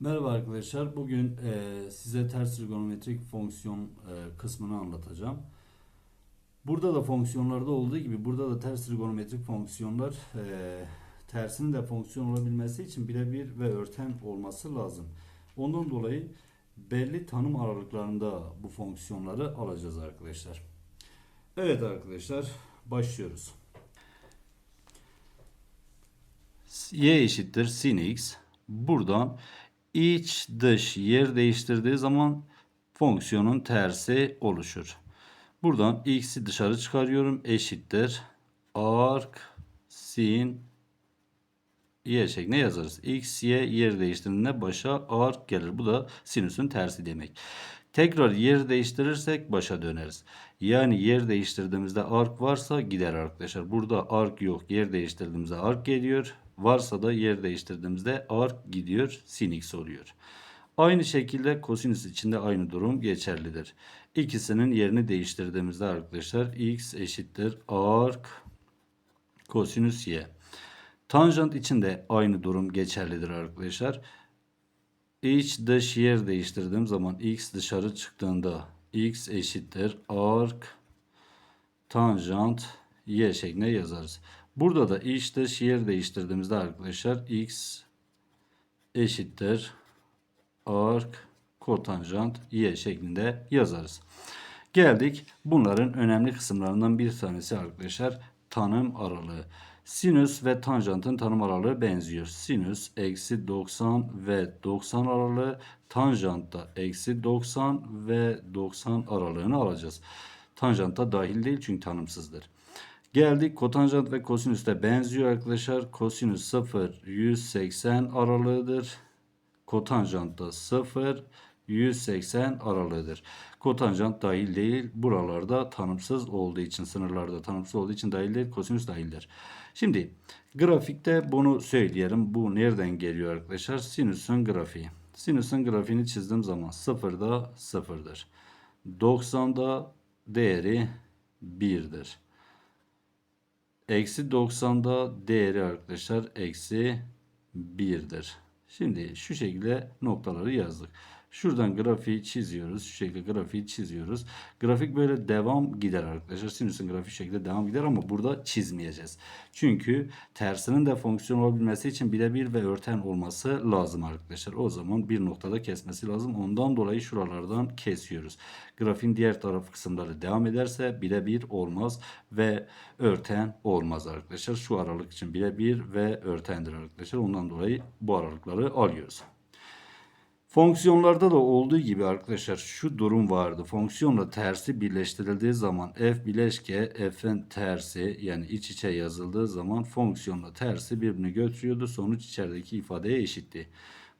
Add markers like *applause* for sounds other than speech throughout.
Merhaba arkadaşlar. Bugün e, size ters trigonometrik fonksiyon e, kısmını anlatacağım. Burada da fonksiyonlarda olduğu gibi burada da ters trigonometrik fonksiyonlar e, tersinin de fonksiyon olabilmesi için birebir ve örten olması lazım. Ondan dolayı belli tanım aralıklarında bu fonksiyonları alacağız arkadaşlar. Evet arkadaşlar başlıyoruz. y eşittir sin x. Buradan iç dış yer değiştirdiği zaman fonksiyonun tersi oluşur. Buradan x'i dışarı çıkarıyorum eşittir arc sin y şeklinde yazarız. x y yer değiştirdiğinde başa arc gelir. Bu da sinüsün tersi demek. Tekrar yer değiştirirsek başa döneriz. Yani yer değiştirdiğimizde arc varsa gider arkadaşlar. Burada arc yok. Yer değiştirdiğimizde arc geliyor. Varsa da yer değiştirdiğimizde arc gidiyor. Sin x oluyor. Aynı şekilde kosinüs için de aynı durum geçerlidir. İkisinin yerini değiştirdiğimizde arkadaşlar x eşittir arc kosinüs y. Tanjant için de aynı durum geçerlidir arkadaşlar. İç dış yer değiştirdiğim zaman x dışarı çıktığında x eşittir arc tanjant y şeklinde yazarız. Burada da dış yer değiştirdiğimizde arkadaşlar x eşittir arc kotanjant y şeklinde yazarız. Geldik bunların önemli kısımlarından bir tanesi arkadaşlar tanım aralığı. Sinüs ve tanjantın tanım aralığı benziyor. Sinüs eksi 90 ve 90 aralığı tanjantta eksi 90 ve 90 aralığını alacağız. Tanjanta dahil değil çünkü tanımsızdır. Geldik kotanjant ve kosinüs de benziyor arkadaşlar. Kosinüs 0 180 aralığıdır. Kotanjant da 0 180 aralığıdır. Kotanjant dahil değil. Buralarda tanımsız olduğu için sınırlarda tanımsız olduğu için dahil değil. Kosinüs dahildir. Şimdi grafikte bunu söyleyelim. Bu nereden geliyor arkadaşlar? Sinüsün grafiği. Sinüsün grafiğini çizdiğim zaman 0'da 0'dır. 90'da değeri 1'dir. Eksi 90'da değeri arkadaşlar eksi 1'dir. Şimdi şu şekilde noktaları yazdık. Şuradan grafiği çiziyoruz. Şu şekilde grafiği çiziyoruz. Grafik böyle devam gider arkadaşlar. Sinüsün grafiği şekilde devam gider ama burada çizmeyeceğiz. Çünkü tersinin de fonksiyon olabilmesi için birebir ve örten olması lazım arkadaşlar. O zaman bir noktada kesmesi lazım. Ondan dolayı şuralardan kesiyoruz. Grafiğin diğer taraf kısımları devam ederse birebir olmaz ve örten olmaz arkadaşlar. Şu aralık için birebir ve örtendir arkadaşlar. Ondan dolayı bu aralıkları alıyoruz. Fonksiyonlarda da olduğu gibi arkadaşlar şu durum vardı. Fonksiyonla tersi birleştirildiği zaman f bileşke f'in tersi yani iç içe yazıldığı zaman fonksiyonla tersi birbirini götürüyordu. Sonuç içerideki ifadeye eşitti.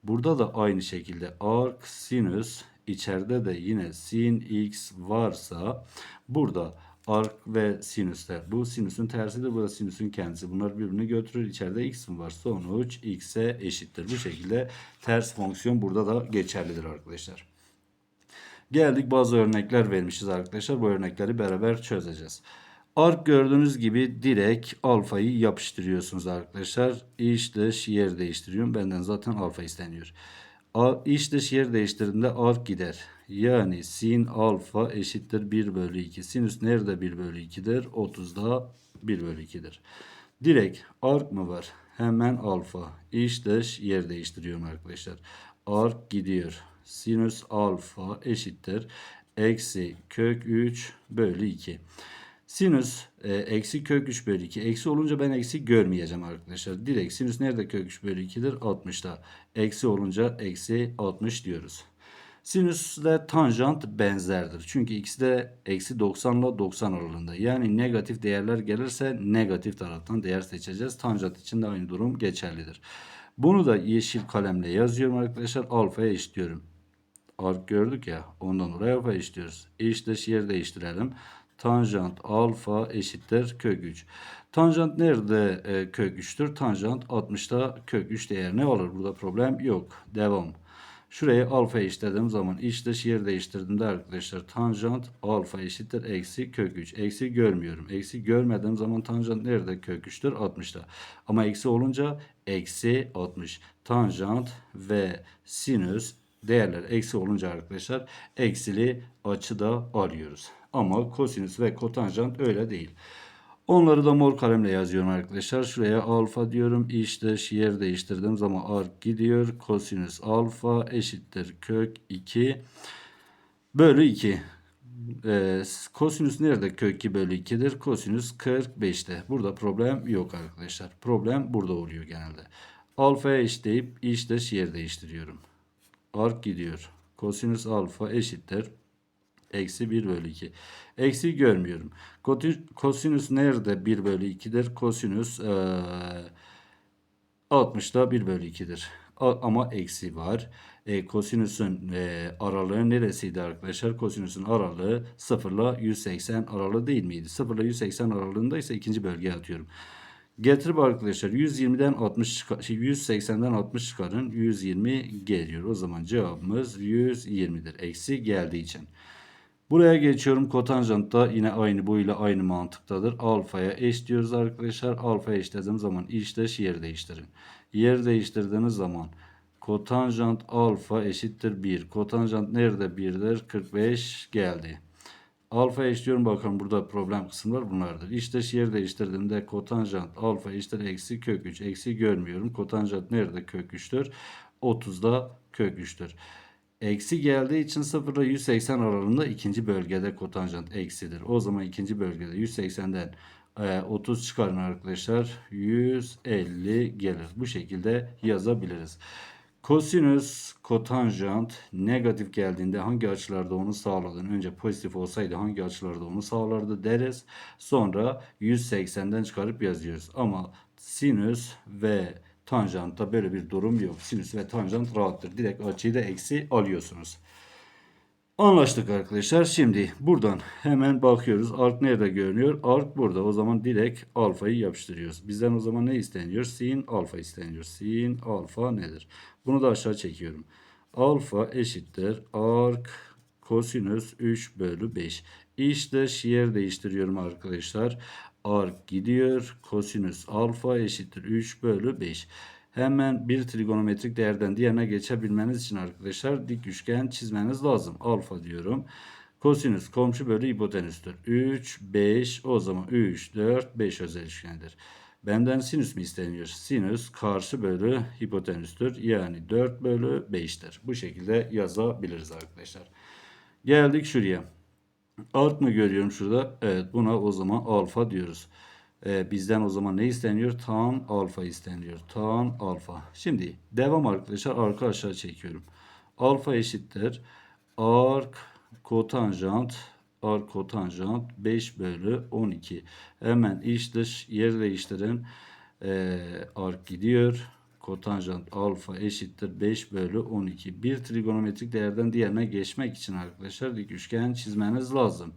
Burada da aynı şekilde arc sinüs içeride de yine sin x varsa burada ark ve sinüsler. Bu sinüsün tersidir. Bu da sinüsün kendisi. Bunlar birbirini götürür. İçeride x mi var? Sonuç x'e eşittir. Bu şekilde ters fonksiyon burada da geçerlidir arkadaşlar. Geldik bazı örnekler vermişiz arkadaşlar. Bu örnekleri beraber çözeceğiz. Ark gördüğünüz gibi direkt alfayı yapıştırıyorsunuz arkadaşlar. İç dış yer değiştiriyorum. Benden zaten alfa isteniyor. İç dış yer değiştirdiğinde ark gider. Yani sin alfa eşittir 1 bölü 2. Sinüs nerede 1 bölü 2'dir? 30'da 1 bölü 2'dir. Direkt ark mı var? Hemen alfa. İç dış yer değiştiriyorum arkadaşlar. Ark gidiyor. Sinüs alfa eşittir. Eksi kök 3 bölü 2. Sinüs e, eksi kök 3 bölü 2. Eksi olunca ben eksi görmeyeceğim arkadaşlar. Direkt sinüs nerede kök 3 bölü 2'dir? 60'da. Eksi olunca eksi 60 diyoruz. Sinüsle tanjant benzerdir. Çünkü ikisi de eksi 90 ile 90 aralığında. Yani negatif değerler gelirse negatif taraftan değer seçeceğiz. Tanjant için de aynı durum geçerlidir. Bunu da yeşil kalemle yazıyorum arkadaşlar. Alfaya eşitliyorum. Ark gördük ya. Ondan oraya alfa eşitliyoruz. Dış yer değiştirelim. Tanjant alfa eşittir kök 3. Tanjant nerede e, kök 3'tür? Tanjant 60'ta kök 3 değerini alır. Burada problem yok. Devam. Şuraya alfa eşitlediğim zaman dış yer değiştirdiğimde arkadaşlar tanjant alfa eşittir eksi kök 3. Eksi görmüyorum. Eksi görmediğim zaman tanjant nerede kök 3'tür? 60'ta. Ama eksi olunca eksi 60. Tanjant ve sinüs değerler eksi olunca arkadaşlar eksili açı da arıyoruz. Ama kosinüs ve kotanjant öyle değil. Onları da mor kalemle yazıyorum arkadaşlar. Şuraya alfa diyorum. İşte yer değiştirdiğim zaman arc gidiyor. Kosinüs alfa eşittir kök 2 bölü 2. Ee, kosinüs nerede kök 2 bölü 2'dir? Kosinüs 45'te. Burada problem yok arkadaşlar. Problem burada oluyor genelde. Alfaya eşitleyip işleş yer değiştiriyorum. Arc gidiyor. Kosinüs alfa eşittir. Eksi 1 bölü 2. Eksi görmüyorum. Kosinüs nerede 1 bölü 2'dir? Kosinüs eee 60'da 1 bölü 2'dir. A- Ama eksi var. E, kosinüsün e, aralığı neresiydi arkadaşlar? Kosinüsün aralığı 0 ile 180 aralığı değil miydi? 0 ile 180 aralığında ise ikinci bölgeye atıyorum. Getirip arkadaşlar 120'den 60 çıkar, şey, 180'den 60 çıkarın. 120 geliyor. O zaman cevabımız 120'dir. Eksi geldiği için. Buraya geçiyorum. Kotanjant da yine aynı boyuyla aynı mantıktadır. Alfaya eş diyoruz arkadaşlar. Alfaya eşlediğim zaman işleş yer değiştirin. Yer değiştirdiğiniz zaman kotanjant alfa eşittir 1. Kotanjant nerede 1'dir? 45 geldi. Alfa eşliyorum bakın burada problem kısımlar bunlardır. İşte yer değiştirdiğimde kotanjant alfa eşittir eksi kök 3. Eksi görmüyorum. Kotanjant nerede kök 3'tür? 30'da kök 3'tür. Eksi geldiği için 0 ile 180 aralığında ikinci bölgede kotanjant eksidir. O zaman ikinci bölgede 180'den e, 30 çıkarın arkadaşlar. 150 gelir. Bu şekilde yazabiliriz. Kosinüs kotanjant negatif geldiğinde hangi açılarda onu sağladın? Önce pozitif olsaydı hangi açılarda onu sağlardı deriz. Sonra 180'den çıkarıp yazıyoruz. Ama sinüs ve tanjantta böyle bir durum yok. Sinüs ve tanjant rahattır. Direkt açıyı da eksi alıyorsunuz. Anlaştık arkadaşlar. Şimdi buradan hemen bakıyoruz. Arc nerede görünüyor? Arc burada. O zaman direkt alfayı yapıştırıyoruz. Bizden o zaman ne isteniyor? Sin alfa isteniyor. Sin alfa nedir? Bunu da aşağı çekiyorum. Alfa eşittir. Arc kosinüs 3 bölü 5. İşte yer değiştiriyorum arkadaşlar. Arc gidiyor. Kosinüs alfa eşittir 3 bölü 5. Hemen bir trigonometrik değerden diğerine geçebilmeniz için arkadaşlar dik üçgen çizmeniz lazım. Alfa diyorum. Kosinüs komşu bölü hipotenüstür. 3, 5 o zaman 3, 4, 5 özel üçgendir. Benden sinüs mü isteniyor? Sinüs karşı bölü hipotenüstür. Yani 4 bölü 5'tir. Bu şekilde yazabiliriz arkadaşlar. Geldik şuraya. Alt mı görüyorum şurada? Evet buna o zaman alfa diyoruz. Ee, bizden o zaman ne isteniyor? Tan alfa isteniyor. Tan alfa. Şimdi devam arkadaşlar. Arka aşağı çekiyorum. Alfa eşittir. Ark kotanjant ark kotanjant 5 bölü 12. Hemen iç dış yer değiştirin. Ee, ark gidiyor. Kotanjant alfa eşittir 5 bölü 12. Bir trigonometrik değerden diğerine geçmek için arkadaşlar dik üçgen çizmeniz lazım.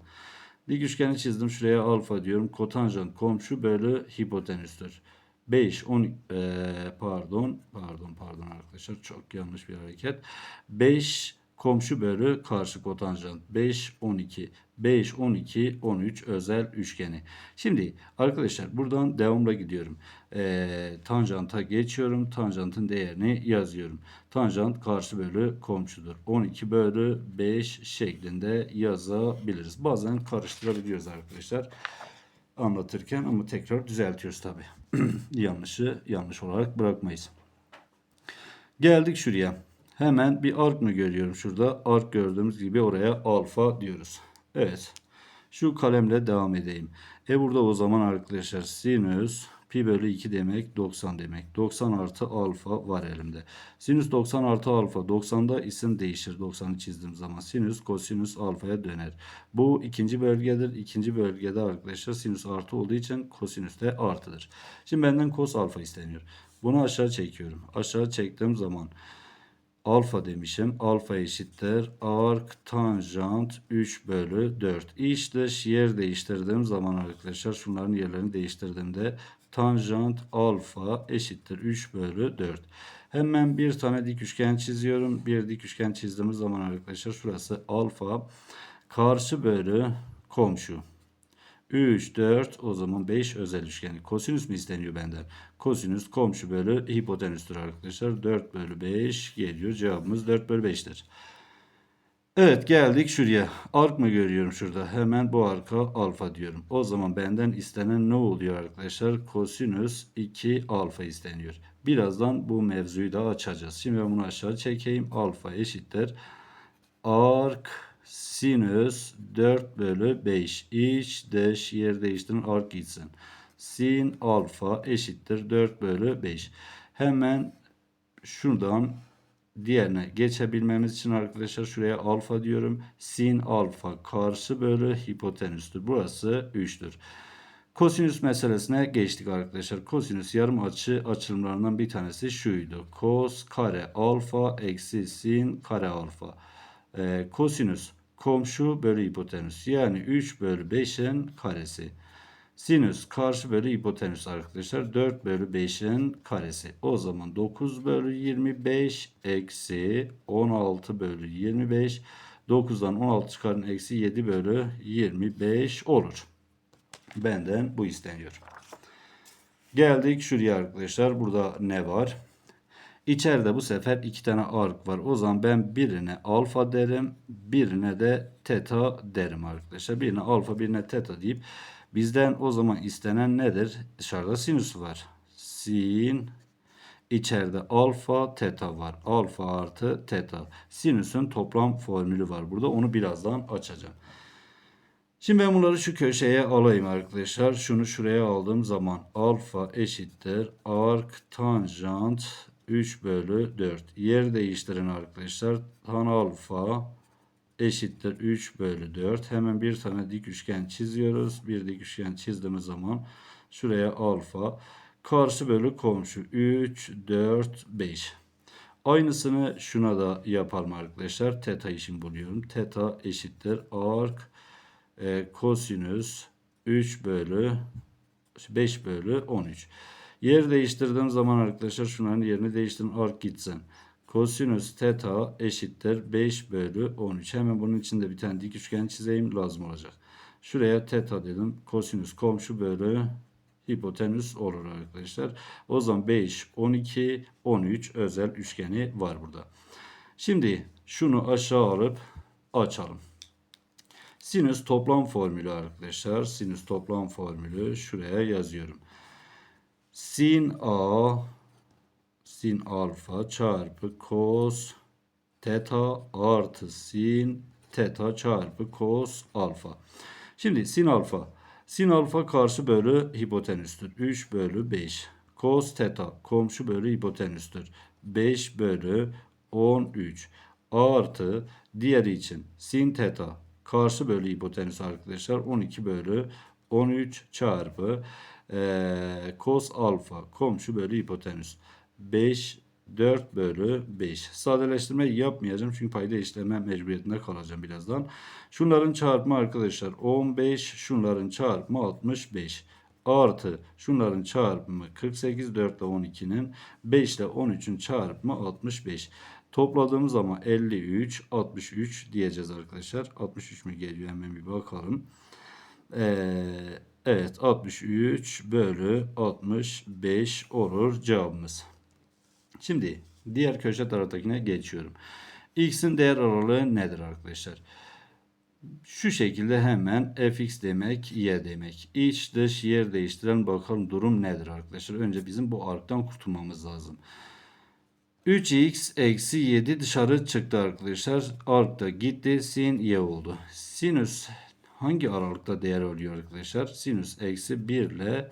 Dik üçgeni çizdim. Şuraya alfa diyorum. Kotanjant komşu bölü hipotenüstür. 5, 10, e, pardon, pardon, pardon arkadaşlar. Çok yanlış bir hareket. 5 komşu bölü karşı kotanjant. 5, 12. 5, 12, 13 özel üçgeni. Şimdi arkadaşlar buradan devamla gidiyorum. E, tanjanta geçiyorum. Tanjantın değerini yazıyorum. Tanjant karşı bölü komşudur. 12 bölü 5 şeklinde yazabiliriz. Bazen karıştırabiliyoruz arkadaşlar anlatırken ama tekrar düzeltiyoruz tabi. *clears throat* Yanlışı yanlış olarak bırakmayız. Geldik şuraya. Hemen bir ark mı görüyorum şurada? Ark gördüğümüz gibi oraya alfa diyoruz. Evet. Şu kalemle devam edeyim. E burada o zaman arkadaşlar sinüs pi bölü 2 demek 90 demek. 90 artı alfa var elimde. Sinüs 90 artı alfa 90'da isim değişir. 90'ı çizdiğim zaman sinüs kosinüs alfaya döner. Bu ikinci bölgedir. İkinci bölgede arkadaşlar sinüs artı olduğu için kosinüs de artıdır. Şimdi benden kos alfa isteniyor. Bunu aşağı çekiyorum. Aşağı çektiğim zaman alfa demişim. Alfa eşittir. Ark tanjant 3 bölü 4. İç dış yer değiştirdiğim zaman arkadaşlar şunların yerlerini değiştirdiğimde tanjant alfa eşittir 3 bölü 4. Hemen bir tane dik üçgen çiziyorum. Bir dik üçgen çizdiğimiz zaman arkadaşlar şurası alfa karşı bölü komşu. 3, 4 o zaman 5 özel üçgeni. Kosinüs mü isteniyor benden? Kosinüs komşu bölü hipotenüstür arkadaşlar. 4 bölü 5 geliyor. Cevabımız 4 bölü 5'tir. Evet geldik şuraya. Ark mı görüyorum şurada? Hemen bu arka alfa diyorum. O zaman benden istenen ne oluyor arkadaşlar? Kosinüs 2 alfa isteniyor. Birazdan bu mevzuyu da açacağız. Şimdi ben bunu aşağı çekeyim. Alfa eşittir. Ark sinüs 4 bölü 5. İç dış yer değiştirin ark gitsin. Sin alfa eşittir 4 bölü 5. Hemen şuradan diğerine geçebilmemiz için arkadaşlar şuraya alfa diyorum. Sin alfa karşı bölü hipotenüstür. Burası 3'tür. Kosinüs meselesine geçtik arkadaşlar. Kosinüs yarım açı açılımlarından bir tanesi şuydu. Kos kare alfa eksi sin kare alfa. Ee, kosinüs komşu bölü hipotenüs. Yani 3 bölü 5'in karesi. Sinüs karşı bölü hipotenüs arkadaşlar. 4 bölü 5'in karesi. O zaman 9 bölü 25 eksi 16 bölü 25. 9'dan 16 çıkarın eksi 7 bölü 25 olur. Benden bu isteniyor. Geldik şuraya arkadaşlar. Burada ne var? İçeride bu sefer iki tane ark var. O zaman ben birine alfa derim, birine de teta derim arkadaşlar. Birine alfa, birine teta deyip bizden o zaman istenen nedir? Dışarıda sinüs var. Sin içeride alfa, teta var. Alfa artı teta. Sinüsün toplam formülü var burada. Onu birazdan açacağım. Şimdi ben bunları şu köşeye alayım arkadaşlar. Şunu şuraya aldığım zaman alfa eşittir ark tanjant 3 bölü 4. Yer değiştirin arkadaşlar. Tan alfa eşittir 3 bölü 4. Hemen bir tane dik üçgen çiziyoruz. Bir dik üçgen çizdiğimiz zaman şuraya alfa. Karşı bölü komşu 3, 4, 5. Aynısını şuna da yapalım arkadaşlar. Teta için buluyorum. Teta eşittir ark e, kosinüs 3 bölü 5 bölü 13. Yer değiştirdiğim zaman arkadaşlar şunların yerini değiştirin ark gitsin. Kosinüs teta eşittir 5 bölü 13. Hemen bunun içinde bir tane dik üçgen çizeyim lazım olacak. Şuraya teta dedim. Kosinüs komşu bölü hipotenüs olur arkadaşlar. O zaman 5, 12, 13 özel üçgeni var burada. Şimdi şunu aşağı alıp açalım. Sinüs toplam formülü arkadaşlar. Sinüs toplam formülü şuraya yazıyorum. Sin A sin alfa çarpı kos teta artı sin teta çarpı kos alfa. Şimdi sin alfa. Sin alfa karşı bölü hipotenüstür. 3 bölü 5. Kos teta komşu bölü hipotenüstür. 5 bölü 13 artı diğeri için sin teta karşı bölü hipotenüs arkadaşlar 12 bölü 13 çarpı e, cos alfa komşu bölü hipotenüs 5 4 bölü 5. Sadeleştirme yapmayacağım çünkü payda işleme mecburiyetinde kalacağım birazdan. Şunların çarpımı arkadaşlar 15, şunların çarpımı 65 artı şunların çarpımı 48 4 ile 12'nin 5 ile 13'ün çarpımı 65. Topladığımız zaman 53 63 diyeceğiz arkadaşlar. 63 mü geliyor hemen bir bakalım. Ee, evet 63 bölü 65 olur cevabımız. Şimdi diğer köşe taraftakine geçiyorum. X'in değer aralığı nedir arkadaşlar? Şu şekilde hemen fx demek y demek. İç dış yer değiştiren bakalım durum nedir arkadaşlar. Önce bizim bu arktan kurtulmamız lazım. 3x eksi 7 dışarı çıktı arkadaşlar. Arkta gitti. Sin y oldu. Sinüs hangi aralıkta değer alıyor arkadaşlar? Sinüs eksi 1 ile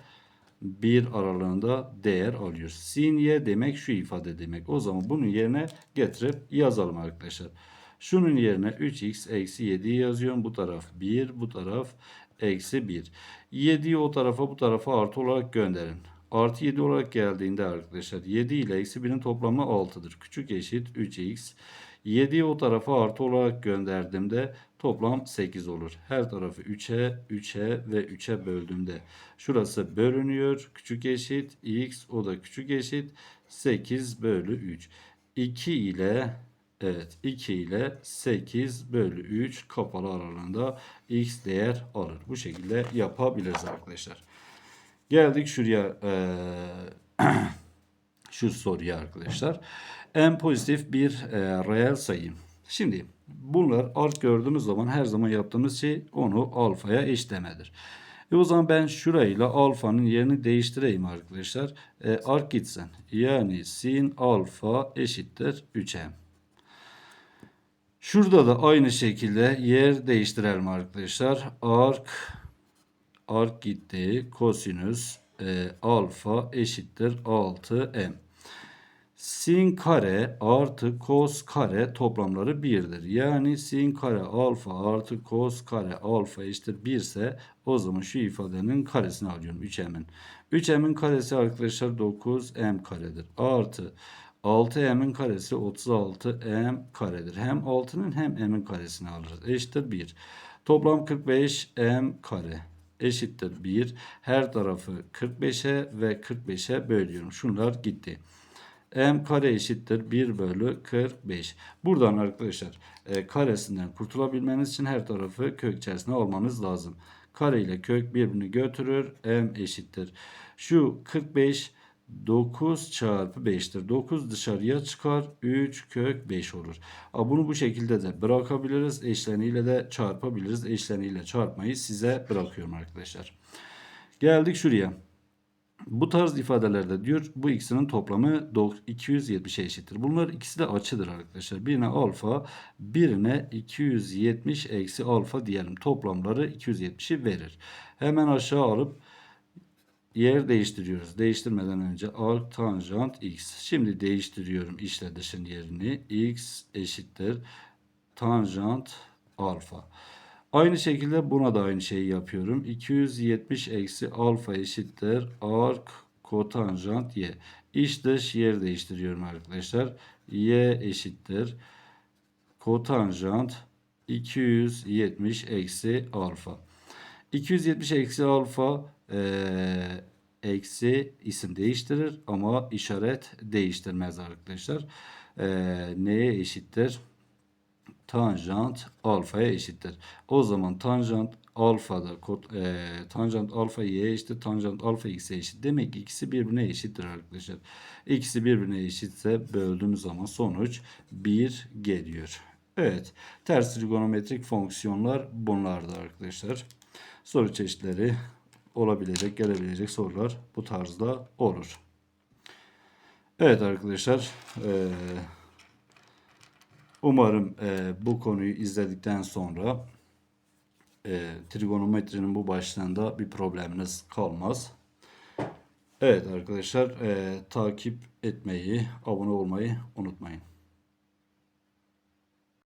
1 aralığında değer alıyor. Sin y demek şu ifade demek. O zaman bunun yerine getirip yazalım arkadaşlar. Şunun yerine 3x eksi 7'yi yazıyorum. Bu taraf 1, bu taraf eksi 1. 7'yi o tarafa bu tarafa artı olarak gönderin. Artı 7 olarak geldiğinde arkadaşlar 7 ile eksi 1'in toplamı 6'dır. Küçük eşit 3x. 7'yi o tarafa artı olarak gönderdiğimde toplam 8 olur. Her tarafı 3'e, 3'e ve 3'e böldüğümde şurası bölünüyor. Küçük eşit x o da küçük eşit 8 bölü 3. 2 ile Evet 2 ile 8 bölü 3 kapalı aralığında x değer alır. Bu şekilde yapabiliriz arkadaşlar. Geldik şuraya eee, *clears throat* şu soruya arkadaşlar. En pozitif bir eee, reel sayı. Şimdi bunlar art gördüğümüz zaman her zaman yaptığımız şey onu alfaya eşlemedir. E o zaman ben şurayla alfanın yerini değiştireyim arkadaşlar. E, ark gitsen. Yani sin alfa eşittir 3m. Şurada da aynı şekilde yer değiştirelim arkadaşlar. Ark ark gitti. Kosinüs e, alfa eşittir 6m. Sin kare artı kos kare toplamları 1'dir. Yani sin kare alfa artı kos kare alfa eşittir 1 ise o zaman şu ifadenin karesini alıyorum 3m'in. 3m'in karesi arkadaşlar 9m karedir. Artı 6m'in karesi 36m karedir. Hem 6'nın hem m'in karesini alırız. Eşittir 1. Toplam 45m kare eşittir 1. Her tarafı 45'e ve 45'e bölüyorum. Şunlar gitti m kare eşittir 1 bölü 45. Buradan arkadaşlar e, karesinden kurtulabilmeniz için her tarafı kök içerisine almanız lazım. Kare ile kök birbirini götürür. m eşittir. Şu 45 9 çarpı 5'tir. 9 dışarıya çıkar. 3 kök 5 olur. A, Bunu bu şekilde de bırakabiliriz. Eşleniyle de çarpabiliriz. Eşleniyle çarpmayı size bırakıyorum arkadaşlar. Geldik şuraya. Bu tarz ifadelerde diyor bu ikisinin toplamı 270'e eşittir. Bunlar ikisi de açıdır arkadaşlar. Birine alfa, birine 270 eksi alfa diyelim. Toplamları 270'i verir. Hemen aşağı alıp yer değiştiriyoruz. Değiştirmeden önce arc tanjant x. Şimdi değiştiriyorum içle dışın yerini. x eşittir tanjant alfa. Aynı şekilde buna da aynı şeyi yapıyorum. 270 eksi alfa eşittir arc kotanjant y. İç dış yer değiştiriyorum arkadaşlar. y eşittir kotanjant 270 eksi alfa. 270 eksi alfa eee, eksi isim değiştirir ama işaret değiştirmez arkadaşlar. Eee, neye eşittir? Tanjant alfaya eşittir. O zaman tanjant alfada e, tanjant alfa y eşittir. Tanjant alfa x'e eşit. Demek ki ikisi birbirine eşittir arkadaşlar. İkisi birbirine eşitse böldüğümüz zaman sonuç 1 geliyor. Evet. Ters trigonometrik fonksiyonlar bunlardı arkadaşlar. Soru çeşitleri olabilecek, gelebilecek sorular bu tarzda olur. Evet arkadaşlar. Eee Umarım e, bu konuyu izledikten sonra e, trigonometrinin bu başlığında bir probleminiz kalmaz. Evet arkadaşlar e, takip etmeyi, abone olmayı unutmayın.